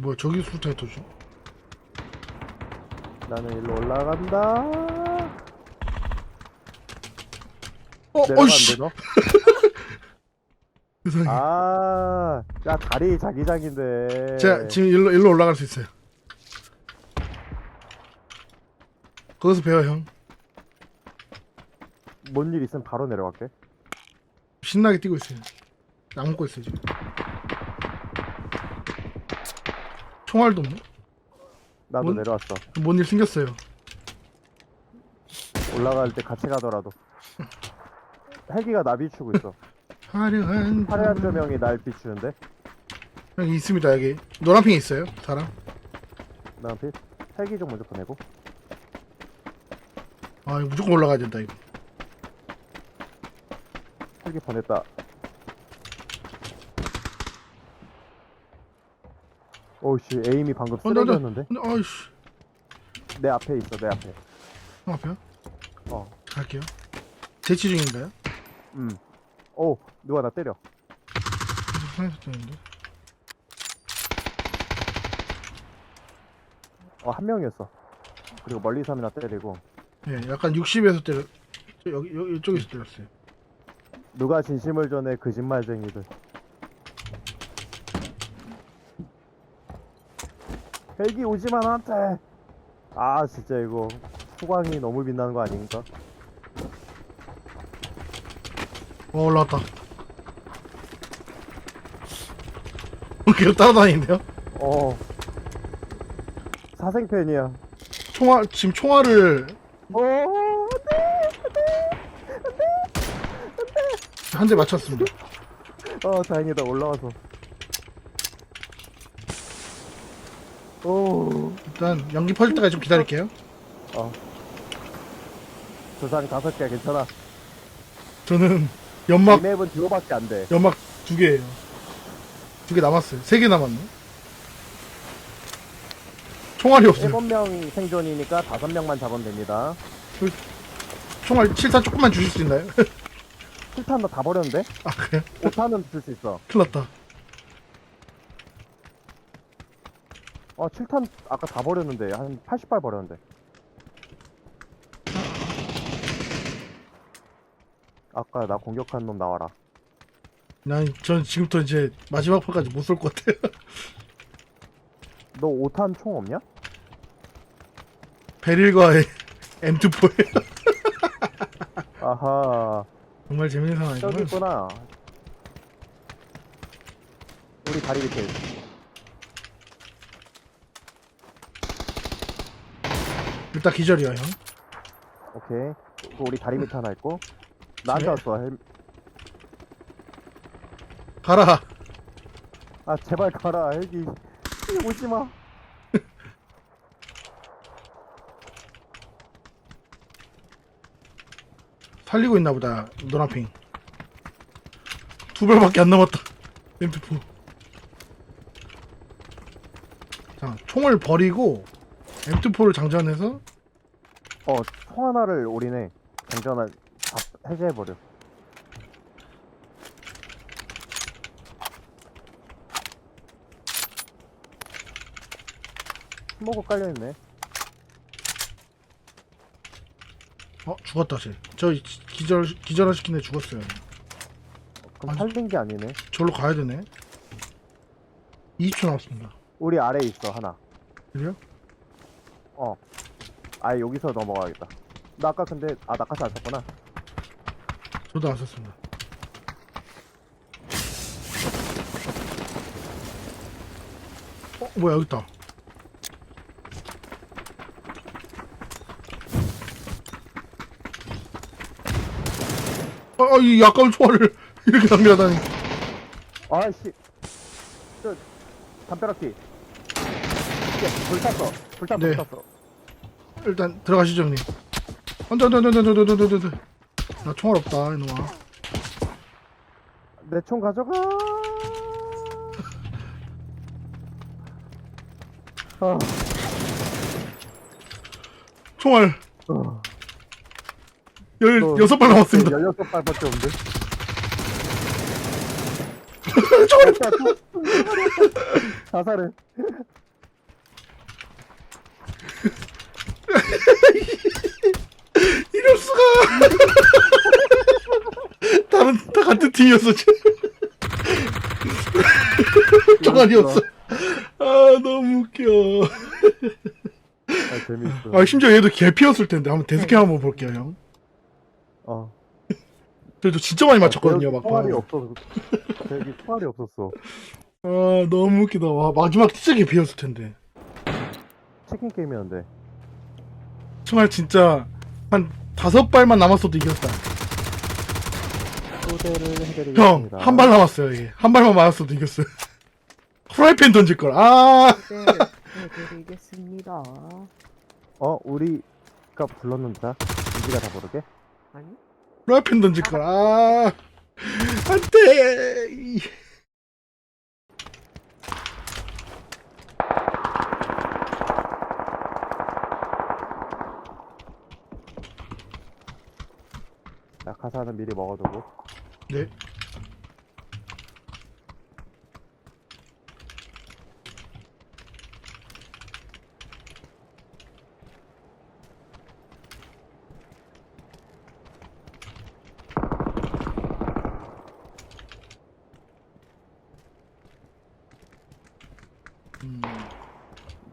뭐야 저기 수류탄이 터져? 나는 일로 올라간다. 어, 내려가면 어이씨. 되나? 세상에. 아, 야 다리 자기장인데. 제가 지금 일로 일로 올라갈 수 있어요. 거기서 배워 형. 뭔일 있으면 바로 내려갈게. 신나게 뛰고 있어요. 약 먹고 있어요 지금. 총알도 없네. 나도 뭔- 내려왔어. 뭔 일 생겼어요. 올라갈 때 같이 가더라도. 헬기가 나 비추고 있어. 화려한 화려한 조명이 날 비추는데. 여기 있습니다 여기 노란 핑 있어요 사람 나 빛. 헬기 좀 먼저 보내고. 아 이거 무조건 올라가야 된다 이거 헬기 보냈다. 오씨 에임이 방금 어, 나, 나. 쓰레기였는데? 근데 아이씨. 내 앞에 있어 내 앞에. 형 앞에요? 어. 갈게요. 대치 중인가요? 음. 오 누가 나 때려? 상에서 뜨는데. 어한 명이었어. 그리고 멀리서 하나 때리고. 예 약간 60에서 때려 저 여기 여기 이쪽에서 때렸어요. 누가 진심을 전해 거짓말쟁이들 헬기 오지마 나한테. 아 진짜 이거 후광이 너무 빛나는 거 아닌가 어 올라왔다. 어, 계속 따라다니는데요? 어. 사생팬이야. 총알 지금 총알을 어한대 맞췄습니다. 어 다행이다. 올라와서 오. 일단 연기 퍼질 때까지 좀 기다릴게요. 조상 다섯 개 괜찮아. 저는 연막 이 맵은 듀오밖에 안 돼. 연막 두 개예요. 두 개 남았어요. 세 개 남았네. 총알이 없어요. 일곱 명 생존이니까 다섯 명만 잡으면 됩니다. 총알 7탄 조금만 주실 수 있나요? 7탄 너 다 버렸는데? 아 그래요? 5탄은 줄 수 있어. 큰일 났다 어 7탄 아까 다 버렸는데 한 80발 버렸는데. 아까 나 공격한 놈 나와라. 난 전 지금부터 이제 마지막 판까지 못 쏠 것 같아요 너 5탄 총 없냐? 베릴과의 M24예요 아하. 정말 재밌는 저기 상황이구만 있구나. 우리 다리 밑에 일단 기절이야 형. 오케이. 그 우리 다리 밑에 하나 있고. 나한테 네. 왔어 헬... 가라. 아 제발 가라 헬기. 오지 마. 살리고 있나 보다 노란핑. 두 발밖에 안 남았다 M24 자 총을 버리고 M24를 장전해서 어총 하나를 우리네 장전을 다 해제해버려. 스모그 깔려있네. 어 죽었다 쟤저 기절 기절을 시킨 애 죽었어요. 그럼 아니. 살린 게 아니네. 저로 가야 되네. 20초 남았습니다. 우리 아래에 있어 하나. 그래요? 어 아예 여기서 넘어가야겠다. 나 아까 근데 아 낙하산 안 쳤구나. 저도 안 썼습니다. 어 뭐야 여기 있다. 아이 아까운 총알을 이렇게 낭비하다니. 아이씨. 저 담벼락기 예, 불 탔어. 불 탔어 네. 불 탔어 일단 들어가시죠 형님. 안돼 안돼 안돼 안돼 안돼 안돼 안돼 나 총알 없다 이놈아. 내 총 가져가. 아, 총알. 어, 16발 남았습니다. 16발밖에 없는데. 총알. 자살해. 이럴 수가. 다른 다 같은 팀이었어. 정한이었어. 아 너무 웃겨. 아, 재밌어. 아 심지어 얘도 개피였을 텐데 한번 데스캠 한번 볼게요 형. 어. 그래도 진짜 많이 맞췄거든요 막. 총알이 없어. 여기 총알이 없었어. 아 너무 웃기다. 와 마지막 진짜 개피였을 텐데. 치킨 게임이었는데. 정말 진짜 한 다섯 발만 남았어도 이겼다. 해드리겠습니다. 형 한 발 남았어요 이게. 한 발만 맞았어도 이겼어요. 프라이팬 던질 걸. 아 네, 해드리겠습니다. 어, 우리가 불렀는데? 우리가 다 부르게? 아니? 프라이팬 던질 걸. 아 안 돼. 자, 가사는 미리 먹어두고. 네.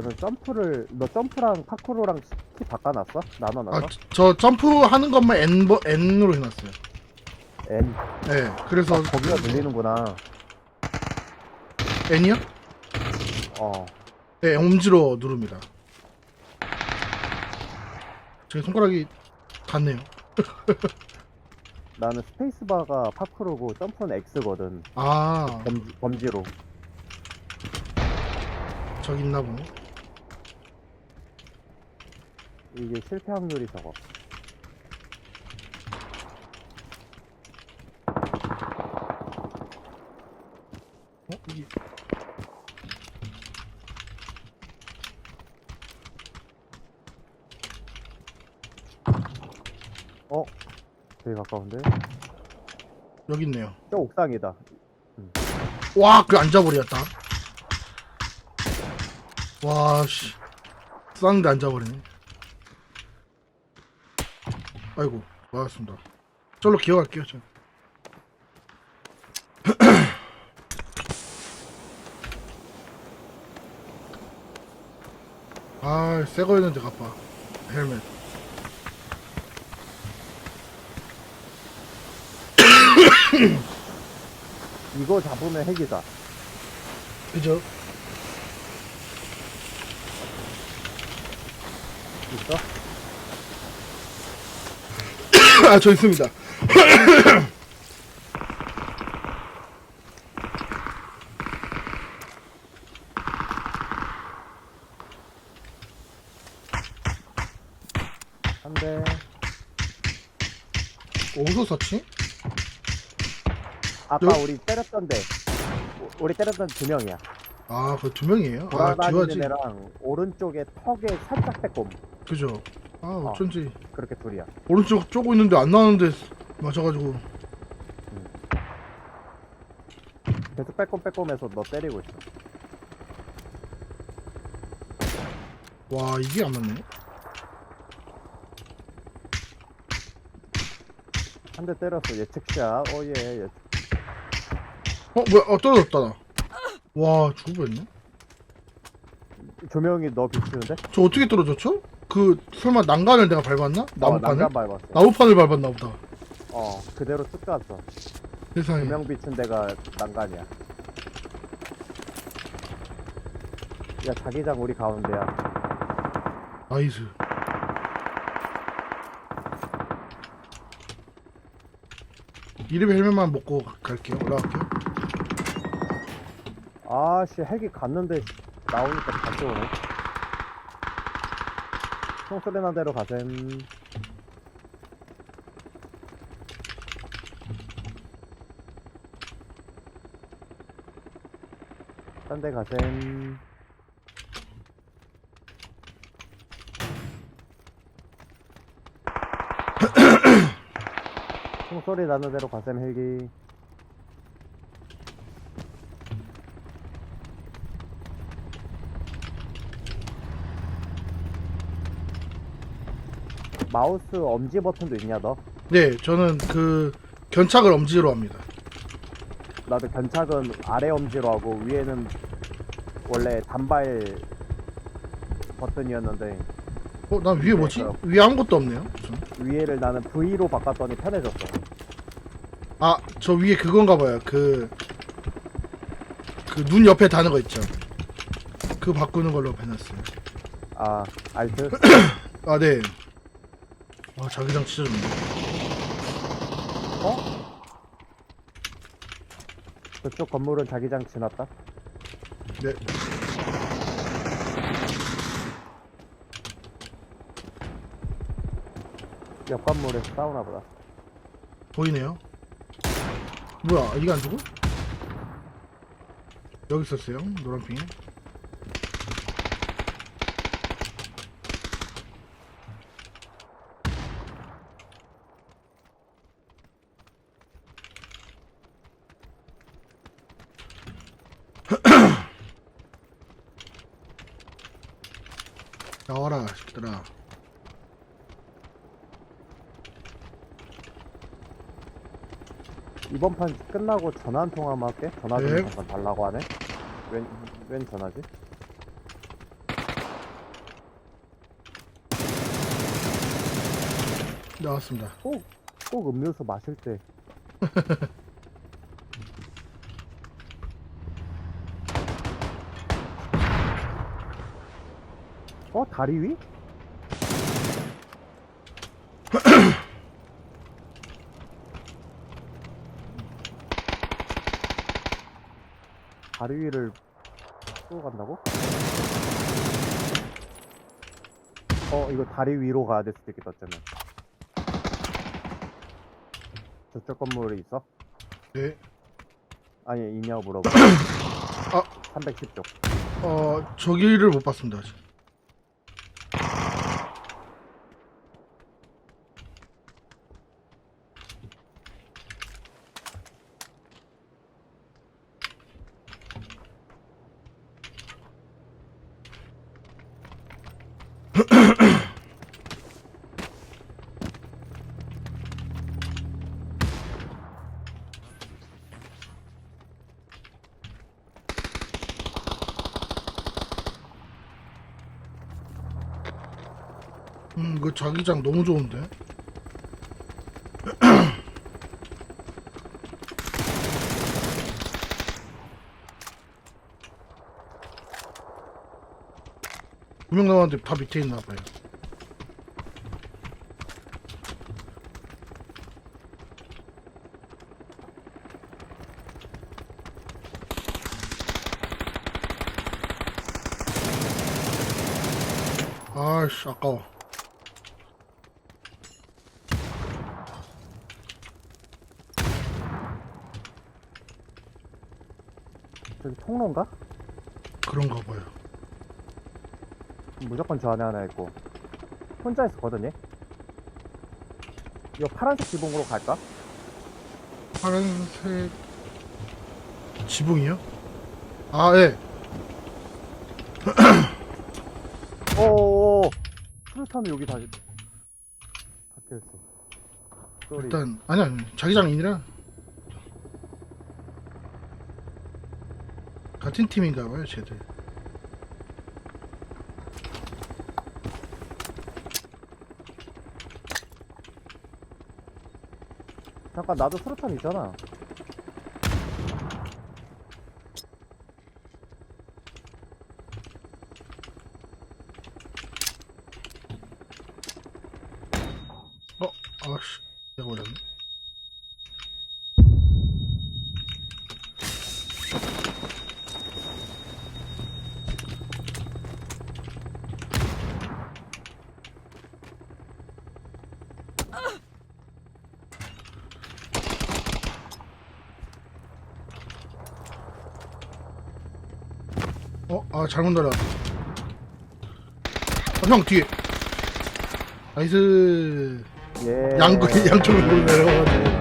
나는 점프를, 너 점프랑 파쿠르랑 키 바꿔놨어? 나눠놨어? 아, 저 점프하는 것만 N, 버, N으로 해놨어요. N. 네, 그래서 아, 거기가 늘리는구나. N이요? 어. 네, 엄지로 누릅니다. 제 손가락이 닿네요. 나는 스페이스바가 파쿠르고 점프는 X거든. 아, 범, 범지로. 저기 있나 보네. 이게 실패 확률이 적어. 어? 이게 어? 되게 가까운데? 여기 있네요. 저 옥상이다. 와, 그 앉아버렸다. 와, 씨. 쌍데 앉아버리네. 아이고, 맞았습니다. 저로 기어갈게요, 저. 아, 새 거였는데 갚아. 헬멧. 이거 잡으면 핵이다. 그죠? 있어? 아, 저 있습니다. 한 대. 어디서 샀지? 아까 여기- 우리 때렸던 데. 우- 우리 때렸던 두 명이야. 아, 그 두 명이에요? 아, 돌아다니는 듀아지. 애랑 오른쪽에 턱에 살짝 빼꼼. 그죠? 아, 어쩐지. 그렇게 둘이야. 오른쪽 쪼고 있는데 안 나오는데 맞아가지고. 계속 빼꼼 빼꼼해서 너 때리고 있어. 와, 이게 안 맞네. 한 대 때렸어. 예측샷. 어, 예, 예. 어, 뭐야, 어, 떨어졌다, 나. 와, 죽을 뻔했네. 조명이 너 비추는데? 저 어떻게 떨어졌죠? 그, 설마 난간을 내가 밟았나? 어, 나무판을? 난간 밟았어. 나무판을 밟았나 보다. 어, 그대로 쭉 갔어. 세상에. 조명 비춘 데가 난간이야. 야, 자기장 우리 가운데야. 나이스. 이름의 헬멧만 먹고 갈게요. 올라갈게요. 아 씨, 헬기 갔는데 나오니까 다시 오네. 총소리 난 대로 가셈. 딴 데 가셈. 총소리 나는 대로 가셈 헬기. 마우스 엄지 버튼도 있냐 너? 네, 저는 그 견착을 엄지로 합니다. 나도 견착은 아래 엄지로 하고 위에는 원래 단발 버튼이었는데 어, 난 위에 뭐지? 위에 아무것도 없네요. 저. 위에를 나는 V로 바꿨더니 편해졌어. 아, 저 위에 그건가 봐요. 그, 그 눈 옆에 다는 거 있죠. 그거 바꾸는 걸로 해놨어요. 아 알트? 아, 네. 와, 자기장 진짜 좋네. 어? 그쪽 건물은 자기장 지났다. 네. 옆 건물에서 싸우나 보다. 보이네요. 뭐야, 이게 안 죽어? 여기 있었어요, 노란핑에. 나와라, 새끼들아. 이번 판 끝나고 전화 한 통화만 할게. 전화 좀 네. 잠깐 달라고 하네. 웬, 웬 전화지? 나왔습니다. 꼭, 꼭 음료수 마실 때. 어? 다리 위? 다리 위를 쏘고 간다고? 어, 이거 다리 위로 가야 될 수도 있겠다, 어쩌면. 저쪽 건물에 있어? 네. 아니, 있냐고 물어보. 아. 310쪽. 어, 저기를 못 봤습니다, 아직. 음, 그 자기장 너무 좋은데? 두 명 남았는데 다 밑에 있나 봐요. 아이씨, 아까워. 저기 통로인가? 그런가 봐요. 무조건 저 안에 하나 있고. 혼자 있었거든요? 이거 파란색 지붕으로 갈까? 파란색 지붕이요? 아, 예. 오오오! 수류탄이 여기 다, 박혀있어. 쏘리. 일단 아니 아니 자기장이니라 같은 팀인가 봐요, 쟤들. 잠깐, 나도 수류탄 있잖아. 어, 아씨, 내가 올렸네. 어, 아 잘못 날라. 아, 형 뒤에. 나이스. 예. 양쪽 양쪽으로 내려가지고.